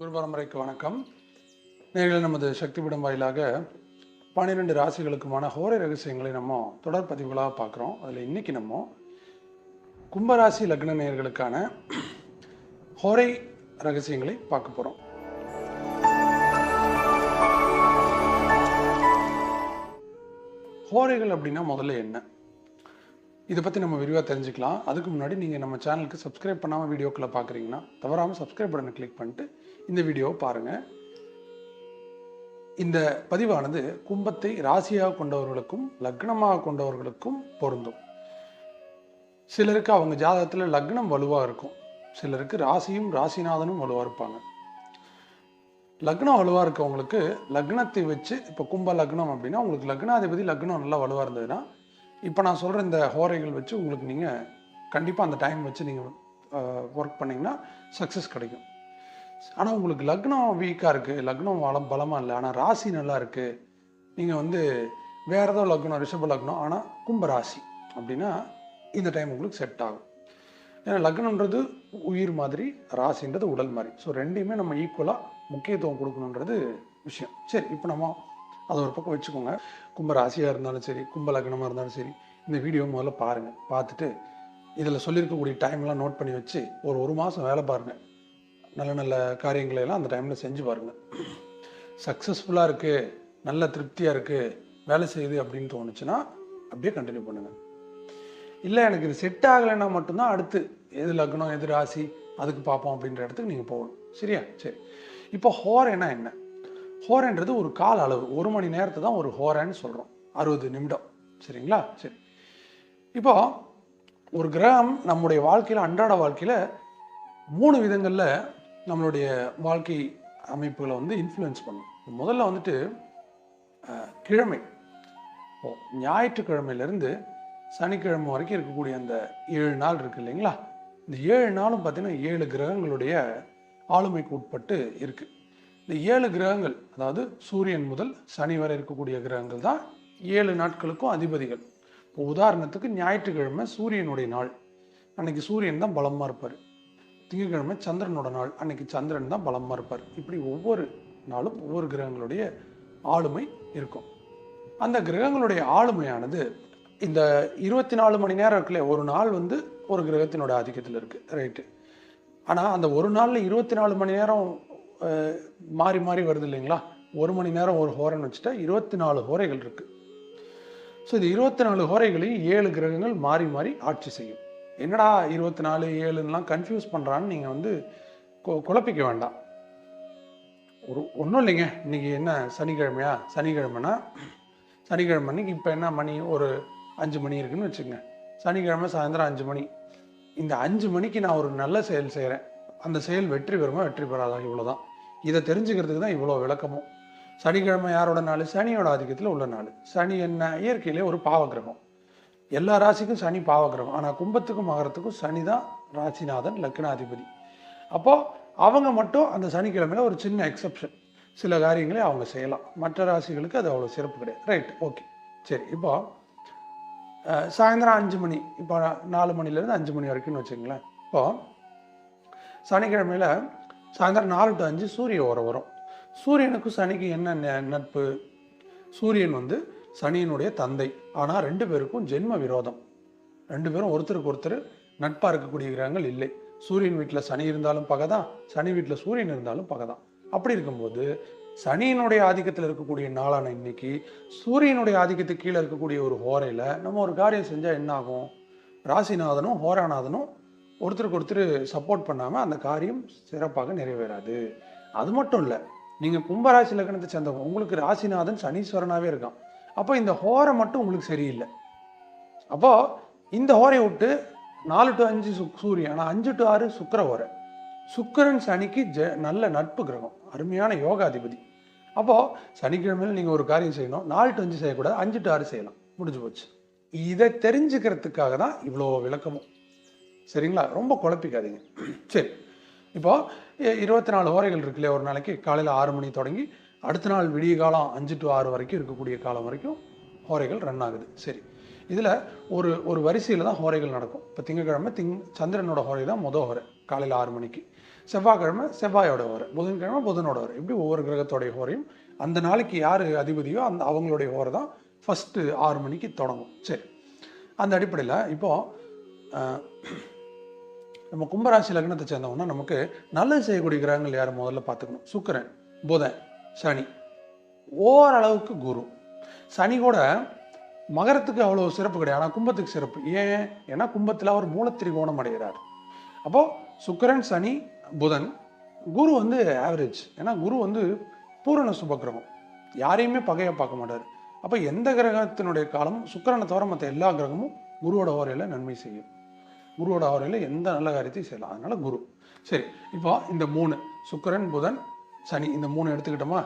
குரு பரம்பரைக்கு வணக்கம். நேரில் நமது சக்திபீடம் வாயிலாக பன்னிரெண்டு ராசிகளுக்குமான ஹோரை ரகசியங்களை நம்ம தொடர் பதிவுகளாக பார்க்குறோம். அதில் இன்னைக்கு நம்ம கும்பராசி லக்ன நேர்களுக்கான ஹோரை ரகசியங்களை பார்க்க போகிறோம் ஹோரைகள் அப்படின்னா முதல்ல என்ன? இதை பற்றி நம்ம விரிவாக தெரிஞ்சுக்கலாம். அதுக்கு முன்னாடி நீங்கள் நம்ம சேனலுக்கு சப்ஸ்கிரைப் பண்ணாமல் வீடியோக்களை பார்க்குறீங்கன்னா தவறாமல் சப்ஸ்கிரைப் பட்டனை கிளிக் பண்ணிட்டு இந்த வீடியோவை பாருங்கள் இந்த பதிவானது கும்பத்தை ராசியாக கொண்டவர்களுக்கும் லக்னமாக கொண்டவர்களுக்கும் பொருந்தும். சிலருக்கு அவங்க ஜாதகத்தில் லக்னம் வலுவாக இருக்கும். சிலருக்கு ராசியும் ராசிநாதனும் வலுவாக இருப்பாங்க. லக்னம் வலுவாக இருக்கவங்களுக்கு லக்னத்தை வச்சு இப்போ கும்ப லக்னம் அப்படின்னா உங்களுக்கு லக்னாதிபதி லக்னம் நல்லா வலுவாக இருந்ததுன்னா இப்போ நான் சொல்கிற இந்த ஹோரைகள் வச்சு உங்களுக்கு நீங்கள் கண்டிப்பாக அந்த டைம் வச்சு நீங்கள் ஒர்க் பண்ணிங்கன்னா சக்ஸஸ் கிடைக்கும். ஆனால் உங்களுக்கு லக்னம் வீக்காக இருக்குது லக்னம் வளம் பலமாக இல்லை. ஆனால் ராசி நல்லா இருக்குது நீங்கள் வந்து வேறு ஏதோ லக்னம் ரிஷப லக்னம் ஆனால் கும்ப ராசி அப்படின்னா இந்த டைம் உங்களுக்கு செட் ஆகும். ஏன்னா லக்னன்றது உயிர் மாதிரி ராசின்றது உடல் மாதிரி. ஸோ ரெண்டையுமே நம்ம ஈக்குவலாக முக்கியத்துவம் கொடுக்கணுன்றது விஷயம். சரி இப்போ நம்ம அதை ஒரு பக்கம் வச்சுக்கோங்க. கும்ப ராசியாக இருந்தாலும் சரி கும்ப லக்னமாக இருந்தாலும் சரி இந்த வீடியோ முதல்ல பாருங்கள் பார்த்துட்டு இதில் சொல்லியிருக்கக்கூடிய டைம்லாம் நோட் பண்ணி வச்சு ஒரு ஒரு மாதம் வேலை பாருங்கள் நல்ல நல்ல காரியங்களை எல்லாம் அந்த டைமில் செஞ்சு பாருங்கள் சக்ஸஸ்ஃபுல்லாக இருக்குது நல்ல திருப்தியாக இருக்குது வேலை செய்யுது அப்படின்னு தோணுச்சுன்னா அப்படியே கண்டினியூ பண்ணுங்கள் இல்லை எனக்கு இது செட் ஆகலைன்னா மட்டும்தான் அடுத்து எது லக்னம் எது ராசி அதுக்கு பார்ப்போம் அப்படின்ற இடத்துக்கு நீங்கள் போகணும். சரியா? சரி. இப்போ ஹோரேனா என்ன? ஹோரன்றது ஒரு கால அளவு. ஒரு மணி நேரத்தை தான் ஒரு ஹோரேன்னு சொல்கிறோம் அறுபது நிமிடம். சரிங்களா? சரி. இப்போ ஒரு கிரகம் நம்முடைய வாழ்க்கையில் அன்றாட வாழ்க்கையில் மூணு விதங்களில் நம்மளுடைய வாழ்க்கை அமைப்புகளை வந்து இன்ஃப்ளூயன்ஸ் பண்ணும். முதல்ல வந்துட்டு கிழமை. இப்போ ஞாயிற்றுக்கிழமையிலேருந்து சனிக்கிழமை வரைக்கும் இருக்கக்கூடிய அந்த ஏழு நாள் இருக்குது இல்லைங்களா? இந்த ஏழு நாளும் பார்த்திங்கன்னா ஏழு கிரகங்களுடைய ஆளுமைக்கு உட்பட்டு இருக்குது இந்த ஏழு கிரகங்கள் அதாவது சூரியன் முதல் சனி வரை இருக்கக்கூடிய கிரகங்கள் தான் ஏழு நாட்களுக்கும் அதிபதிகள். இப்போ உதாரணத்துக்கு ஞாயிற்றுக்கிழமை சூரியனுடைய நாள். அன்னைக்கு சூரியன் தான் பலமாக இருப்பார். திங்கட்கிழமை சந்திரனோட நாள். அன்னைக்கு சந்திரன் தான் பலமாக இருப்பார். இப்படி ஒவ்வொரு நாளும் ஒவ்வொரு கிரகங்களுடைய ஆளுமை இருக்கும். அந்த கிரகங்களுடைய ஆளுமையானது இந்த இருபத்தி நாலு மணி நேரம் இருக்குல்ல ஒரு நாள் வந்து ஒரு கிரகத்தினோட ஆதிக்கத்தில் இருக்குது ரைட்டு ஆனால் அந்த ஒரு நாளில் இருபத்தி நாலு மணி நேரம் மாறி மாறி வருது இல்லைங்களா? ஒரு மணி நேரம் ஒரு ஹோரன்னு வச்சுட்டா இருபத்தி நாலு ஹோரைகள் இருக்குது ஸோ இது இருபத்தி நாலு ஹோரைகளையும் ஏழு கிரகங்கள் மாறி மாறி ஆட்சி செய்யும். என்னடா இருபத்தி நாலு ஏழுன்னெலாம் கன்ஃபியூஸ் பண்ணுறான்னு நீங்கள் வந்து கொ குழப்பிக்க வேண்டாம். ஒரு ஒன்றும் இல்லைங்க. இன்றைக்கி என்ன சனிக்கிழமையா? சனிக்கிழமைனா சனிக்கிழமை அன்னைக்கு இப்போ என்ன மணி? ஒரு அஞ்சு மணி இருக்குன்னு வச்சுக்கோங்க. சனிக்கிழமை சாயந்தரம் அஞ்சு மணி. இந்த அஞ்சு மணிக்கு நான் ஒரு நல்ல செயல் செய்கிறேன் அந்த செயல் வெற்றி பெறுமா வெற்றி பெறாதா இவ்வளோ தான் இதை தெரிஞ்சுக்கிறதுக்கு தான் இவ்வளோ விளக்கமும். சனிக்கிழமை யாரோட நாள்? சனியோட ஆதிக்கத்தில் உள்ள நாள். சனி என்ன? இயற்கையிலே ஒரு பாவகிரகம் எல்லா ராசிக்கும் சனி பாவகிரகம் ஆனால் கும்பத்துக்கும் மகரத்துக்கும் சனி தான் ராசிநாதன் லக்னாதிபதி. அப்போது அவங்க மட்டும் அந்த சனிக்கிழமையில ஒரு சின்ன எக்ஸப்ஷன் சில காரியங்களை அவங்க செய்யலாம். மற்ற ராசிகளுக்கு அது அவ்வளோ சிறப்பு கிடையாது. ரைட் ஓகே சரி இப்போது சாயந்தரம் அஞ்சு மணி இப்போ நாலு மணிலேருந்து அஞ்சு மணி வரைக்கும்னு வச்சுங்களேன் இப்போது சனிக்கிழமையில் சாயந்தரம் நாலு டு அஞ்சு சூரிய உரம் வரும். சூரியனுக்கும் சனிக்கு என்ன நட்பு? சூரியன் வந்து சனியினுடைய தந்தை. ஆனால் ரெண்டு பேருக்கும் ஜென்ம விரோதம். ரெண்டு பேரும் ஒருத்தருக்கு ஒருத்தர் நட்பாக இருக்கக்கூடிய கிரகங்கள் இல்லை. சூரியன் வீட்டில் சனி இருந்தாலும் பகை தான் சனி வீட்டில் சூரியன் இருந்தாலும் பகை தான் அப்படி இருக்கும்போது சனியினுடைய ஆதிக்கத்தில் இருக்கக்கூடிய நாளான இன்னைக்கு சூரியனுடைய ஆதிக்கத்துக்கு கீழே இருக்கக்கூடிய ஒரு ஹோரையில் நம்ம ஒரு காரியம் செஞ்சால் என்ன ஆகும்? ராசிநாதனும் ஹோராநாதனும் ஒருத்தருக்கு ஒருத்தர் சப்போர்ட் பண்ணாமல் அந்த காரியம் சிறப்பாக நிறைவேறாது. அது மட்டும் இல்லை நீங்கள் கும்பராசி லக்னத்தை சேர்ந்தவங்க உங்களுக்கு ராசிநாதன் சனீஸ்வரனாகவே இருக்கான். அப்போ இந்த ஹோரை மட்டும் உங்களுக்கு சரியில்லை. அப்போது இந்த ஹோரை விட்டு நாலு டு அஞ்சு சுக் சூரியன் ஆனால் அஞ்சு டு ஆறு சுக்கிர ஹோரை. சுக்கரன் சனிக்கு ஜ நல்ல நட்பு கிரகம் அருமையான யோகாதிபதி. அப்போது சனிக்கிழமையில் நீங்கள் ஒரு காரியம் செய்யணும் நாலு டு அஞ்சு செய்யக்கூடாது அஞ்சு டு ஆறு செய்யலாம் முடிஞ்சு போச்சு. இதை தெரிஞ்சுக்கிறதுக்காக தான் இவ்வளோ விளக்கமும். சரிங்களா? ரொம்ப குழப்பிக்காதீங்க. சரி. இப்போது இருபத்தி நாலு ஓரைகள் இருக்குல்லையா ஒரு நாளைக்கு? காலையில் ஆறு மணி தொடங்கி அடுத்த நாள் விடிய காலம் அஞ்சு டு ஆறு வரைக்கும் இருக்கக்கூடிய காலம் வரைக்கும் ஹோரைகள் ரன் ஆகுது. சரி. இதில் ஒரு ஒரு வரிசையில் தான் ஹோரைகள் நடக்கும். இப்போ திங்கக்கிழமை திங் சந்திரனோட ஹோரை தான் மொதல் ஹோரை காலையில் ஆறு மணிக்கு. செவ்வாய்க்கிழமை செவ்வாயோட ஹோரை புதன்கிழமை புதனோட ஹோரை. இப்படி ஒவ்வொரு கிரகத்தோடைய ஹோரையும் அந்த நாளைக்கு யார் அதிபதியோ அந்த அவங்களுடைய ஹோரை தான் ஃபஸ்ட்டு ஆறு மணிக்கு தொடங்கும். சரி. அந்த அடிப்படையில் இப்போது நம்ம கும்பராசி லக்னத்தை சேர்ந்தவங்கன்னா நமக்கு நல்லது செய்யக்கூடிய கிரகங்கள் யார்? முதல்ல பார்த்துக்கணும். சுக்கரன் புதன். சனி. ஓரளவுக்கு குரு. சனி கூட மகரத்துக்கு அவ்வளோ சிறப்பு கிடையாது. ஆனால் கும்பத்துக்கு சிறப்பு. ஏன்? ஏன்னா கும்பத்தில் அவர் மூலத்திரிகோணம் அடைகிறார். அப்போது சுக்கிரன் சனி புதன் குரு வந்து ஆவரேஜ் ஏன்னா குரு வந்து பூரண சுபக்கிரகம். யாரையுமே பகையாக பார்க்க மாட்டார். அப்போ எந்த கிரகத்தினுடைய காலமும் சுக்கிரனை தவிர மற்ற எல்லா கிரகமும் குருவோட ஓரையில் நன்மை செய்யும். குருவோட ஓரையில் எந்த நல்ல காரியத்தையும் செய்யலாம். அதனால் குரு. சரி இப்போ இந்த மூணு. சுக்கிரன் புதன் சனி இந்த மூணு எடுத்துக்கிட்டோமா?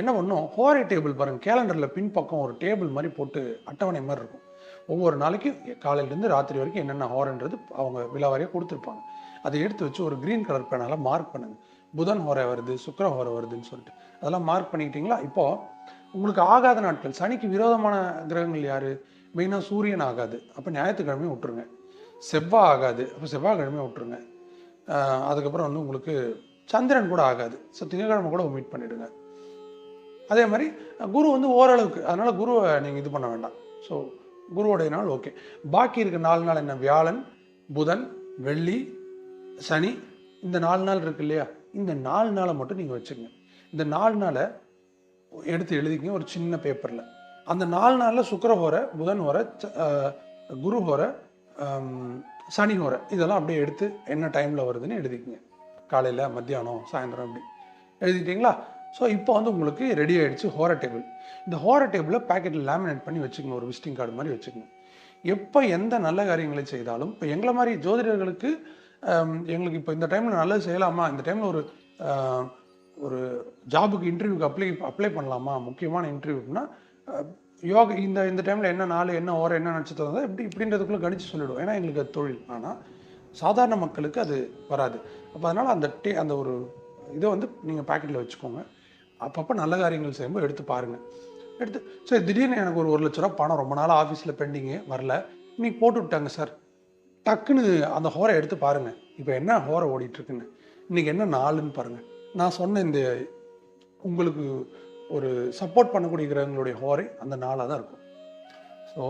என்ன பண்ணும்? ஹோரை டேபிள் பாருங்கள் கேலண்டரில் பின்பக்கம் ஒரு டேபிள் மாதிரி போட்டு அட்டவணை மாதிரி இருக்கும். ஒவ்வொரு நாளைக்கும் காலையிலேருந்து ராத்திரி வரைக்கும் என்னென்ன ஹோரன்றது அவங்க விழாவாரியாக கொடுத்துருப்பாங்க. அதை எடுத்து வச்சு ஒரு க்ரீன் கலர் பேனால் மார்க் பண்ணுங்கள் புதன் ஹோரை வருது சுக்கர ஹோரை வருதுன்னு சொல்லிட்டு. அதெல்லாம் மார்க் பண்ணிக்கிட்டீங்களா? இப்போது உங்களுக்கு ஆகாத நாட்கள். சனிக்கு விரோதமான கிரகங்கள் யார்? மெயினாக சூரியன் ஆகாது. அப்போ ஞாயிற்றுக்கிழமையும் விட்டுருங்க. செவ்வாய் ஆகாது. அப்போ செவ்வாய்க்கிழமையும் விட்டுருங்க. அதுக்கப்புறம் வந்து உங்களுக்கு சந்திரன் கூட ஆகாது. ஸோ திங்கக்கிழமை கூட மீட் பண்ணிவிடுங்க அதே மாதிரி குரு வந்து ஓரளவுக்கு அதனால் குருவை நீங்கள் இது பண்ண வேண்டாம். ஸோ குருவோடைய நாள் ஓகே பாக்கி இருக்க நாலு நாள் என்ன? வியாழன் புதன் வெள்ளி சனி. இந்த நாலு நாள் இருக்கு இல்லையா? இந்த நாலு நாளை மட்டும் நீங்கள் வச்சுக்கங்க. இந்த நாலு நாளை எடுத்து எழுதிக்கங்க ஒரு சின்ன பேப்பரில் அந்த நாலு நாளில் சுக்கர ஹோரை புதன் ஹோரை ச- குரு ஹோரை சனி ஹோரை இதெல்லாம் அப்படியே எடுத்து என்ன டைமில் வருதுன்னு எழுதிக்கங்க. காலையில் மத்தியானம் சாயந்தரம் அப்படி எழுதிட்டீங்களா? ஸோ இப்போ வந்து உங்களுக்கு ரெடி ஆகிடுச்சு ஹோர டேபிள். இந்த ஹோர டேபிளை பேக்கெட்டில் லேமினேட் பண்ணி வச்சுக்கணும் ஒரு விசிட்டிங் கார்டு மாதிரி வச்சுக்கணும். எப்போ எந்த நல்ல காரியங்களை செய்தாலும் இப்போ எங்களை மாதிரி ஜோதிடர்களுக்கு எங்களுக்கு இப்போ இந்த டைமில் நல்லது செய்யலாமா? இந்த டைமில் ஒரு ஒரு ஜாபுக்கு இன்டர்வியூக்கு அப்ளை அப்ளை பண்ணலாமா? முக்கியமான இன்டர்வியூனா யோகா இந்த இந்த டைமில் என்ன நாள் என்ன ஓரம் என்ன நட்சத்திரம் தான் இப்படி இப்படின்றதுக்குள்ளே கணிச்சு சொல்லிவிடுவோம் ஏன்னா எங்களுக்கு அது தொழில். ஆனால் சாதாரண மக்களுக்கு அது வராது. அப்போ அதனால் அந்த டே அந்த ஒரு இதை வந்து நீங்கள் பாக்கெட்டில் வச்சுக்கோங்க. அப்பப்போ நல்ல காரியங்கள் செய்யும்போது எடுத்து பாருங்கள் எடுத்து சரி திடீர்னு எனக்கு ஒரு ஒரு லட்ச ரூபா பணம் ரொம்ப நாள் ஆஃபீஸில் பெண்டிங்கு வரல. இன்னைக்கு போட்டு விட்டாங்க சார். டக்குன்னு அந்த ஹோரை எடுத்து பாருங்கள் இப்போ என்ன ஹோரை ஓடிட்டுருக்குன்னு. இன்றைக்கி என்ன நாளுன்னு பாருங்கள் நான் சொன்ன இந்த உங்களுக்கு ஒரு சப்போர்ட் பண்ணக்கூடிய கிரகங்களுடைய ஹோரை அந்த நாளாக தான் இருக்கும். ஸோ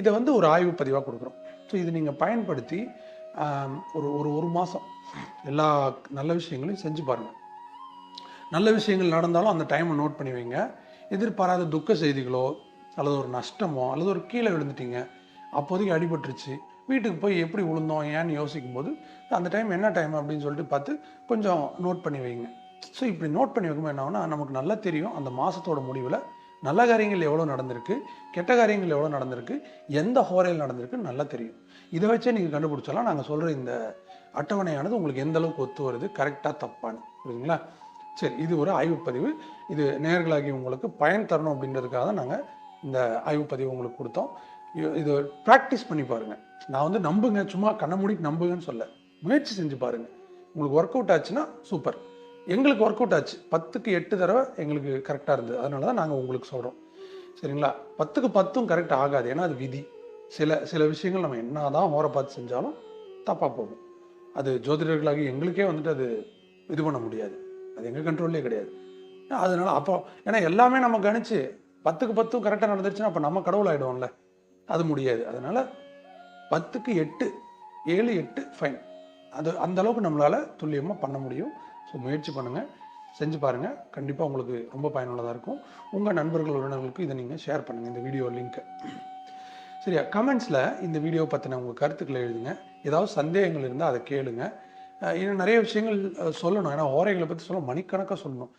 இதை வந்து ஒரு ஆய்வு பதிவாக கொடுக்குறோம். ஸோ இது நீங்கள் பயன்படுத்தி ஒரு ஒரு ஒரு மாதம் எல்லா நல்ல விஷயங்களையும் செஞ்சு பாருங்கள் நல்ல விஷயங்கள் நடந்தாலும் அந்த டைமை நோட் பண்ணி வைங்க. எதிர்பாராத துக்க செய்திகளோ அல்லது ஒரு நஷ்டமோ அல்லது ஒரு கீழே விழுந்துட்டீங்க அப்போதைக்கு அடிபட்டுருச்சு வீட்டுக்கு போய் எப்படி விழுந்தோம் ஏன்னு யோசிக்கும் போது அந்த டைம் என்ன டைம் அப்படின்னு சொல்லிட்டு பார்த்து கொஞ்சம் நோட் பண்ணி வைங்க. ஸோ இப்படி நோட் பண்ணி வைக்கும்போது என்ன நமக்கு நல்லா தெரியும் அந்த மாதத்தோட முடிவில் நல்ல காரியங்கள் எவ்வளோ நடந்திருக்கு கெட்ட காரியங்கள் எவ்வளோ நடந்திருக்கு எந்த ஹோரையில் நடந்திருக்கு நல்லா தெரியும். இதை வச்சே நீங்கள் கண்டுபிடிச்சாலாம் நாங்கள் சொல்கிற இந்த அட்டவணையானது உங்களுக்கு எந்த அளவுக்கு ஒத்து வருது கரெக்டாக தப்பான்னு புரியுதுங்களா? சரி இது ஒரு ஆய்வுப்பதிவு இது நேர்களாகி உங்களுக்கு பயன் தரணும் அப்படின்றதுக்காக தான் நாங்கள் இந்த ஆய்வுப்பதிவு உங்களுக்கு கொடுத்தோம். இது- ப்ராக்டிஸ் பண்ணி பாருங்கள் நான் வந்து நம்புங்க சும்மா கண்ண மூடி நம்புங்கன்னு சொல்ல. முயற்சி செஞ்சு பாருங்கள் உங்களுக்கு ஒர்க் அவுட் ஆச்சுன்னா சூப்பர் எங்களுக்கு ஒர்க் அவுட் ஆச்சு. பத்துக்கு எட்டு தடவை எங்களுக்கு கரெக்டாக இருந்தது. அதனால தான் நாங்கள் உங்களுக்கு சொல்கிறோம் சரிங்களா? பத்துக்கு பத்தும் கரெக்ட் ஆகாது. ஏன்னா அது விதி. சில சில விஷயங்கள் நம்ம என்ன தான் ஓரை பார்த்து செஞ்சாலும் தப்பாக போகும். அது ஜோதிடர்களாகி எங்களுக்கே வந்துட்டு அது இது பண்ண முடியாது. அது எங்கள் கண்ட்ரோல்லே கிடையாது. அதனால அப்போ ஏன்னா எல்லாமே நம்ம கணிச்சு பத்துக்கு பத்தும் கரெக்டாக நடந்துருச்சுன்னா அப்போ நம்ம கடவுள் ஆகிடுவோம்ல அது முடியாது. அதனால் பத்துக்கு எட்டு ஏழு எட்டு ஃபைன் அது அந்த அளவுக்கு நம்மளால் துல்லியமாக பண்ண முடியும். ஸோ முயற்சி பண்ணுங்கள் செஞ்சு பாருங்கள் கண்டிப்பாக உங்களுக்கு ரொம்ப பயனுள்ளதாக இருக்கும். உங்கள் நண்பர்கள் உறவினர்களுக்கு இதை நீங்கள் ஷேர் பண்ணுங்கள் இந்த வீடியோ லிங்க்கை சரியா கமெண்ட்ஸில் இந்த வீடியோ பற்றின உங்கள் கருத்துக்களை எழுதுங்க. ஏதாவது சந்தேகங்கள் இருந்தால் அதை கேளுங்க. இன்னும் நிறைய விஷயங்கள் சொல்லணும். ஏன்னா ஓரைகளை பற்றி சொல்ல மணிக்கணக்காக சொல்லணும்.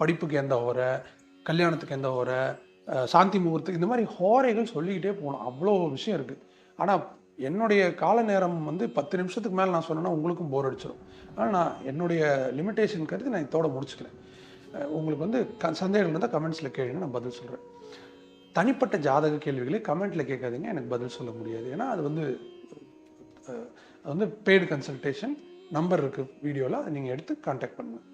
படிப்புக்கு எந்த ஓரை கல்யாணத்துக்கு எந்த ஓரை சாந்தி முகூர்த்தம் இந்த மாதிரி ஹோரைகள் சொல்லிக்கிட்டே போகணும். அவ்வளோ விஷயம் இருக்குது ஆனால் என்னுடைய கால நேரம் வந்து பத்து நிமிஷத்துக்கு மேலே நான் சொன்னேன்னா உங்களுக்கும் போர் அடிச்சிடும் ஆனால் நான் என்னுடைய லிமிட்டேஷன் கருத்து நான் இதோட முடிச்சுக்கிறேன். உங்களுக்கு வந்து க சந்தேகங்கள் இருந்தால் கமெண்ட்ஸில் கேளுங்க. நான் பதில் சொல்கிறேன் தனிப்பட்ட ஜாதக கேள்விகளை கமெண்ட்டில் கேட்காதீங்க எனக்கு பதில் சொல்ல முடியாது. ஏன்னா அது வந்து அது வந்து பெய்டு கன்சல்டேஷன் நம்பர் இருக்குது வீடியோவில் அதை நீங்கள் எடுத்து காண்டாக்ட் பண்ணுங்கள்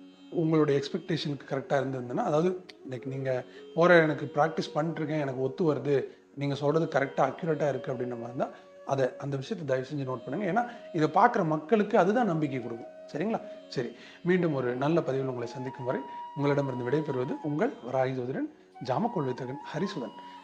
உங்களுடைய எக்ஸ்பெக்டேஷனுக்கு கரெக்டாக இருந்ததுன்னா அதாவது லைக் நீங்கள் போகிற எனக்கு ப்ராக்டிஸ் பண்ணிட்டுருக்கேன் எனக்கு ஒத்து வருது நீங்கள் சொல்கிறது கரெக்டாக அக்யூரேட்டாக இருக்குது அப்படின்ற மாதிரி இருந்தால் அதை அந்த விஷயத்தை தயவு செஞ்சு நோட் பண்ணுங்கள் ஏன்னா இதை பார்க்குற மக்களுக்கு அதுதான் நம்பிக்கை கொடுக்கும். சரிங்களா? சரி மீண்டும் ஒரு நல்ல பதிவில் உங்களை சந்திக்கும் வரை உங்களிடமிருந்து விடைபெறுவது உங்கள் வராகி ஜோதிடன் ஜாமக்கொள் வித்தகன் ஹரிசுதன்.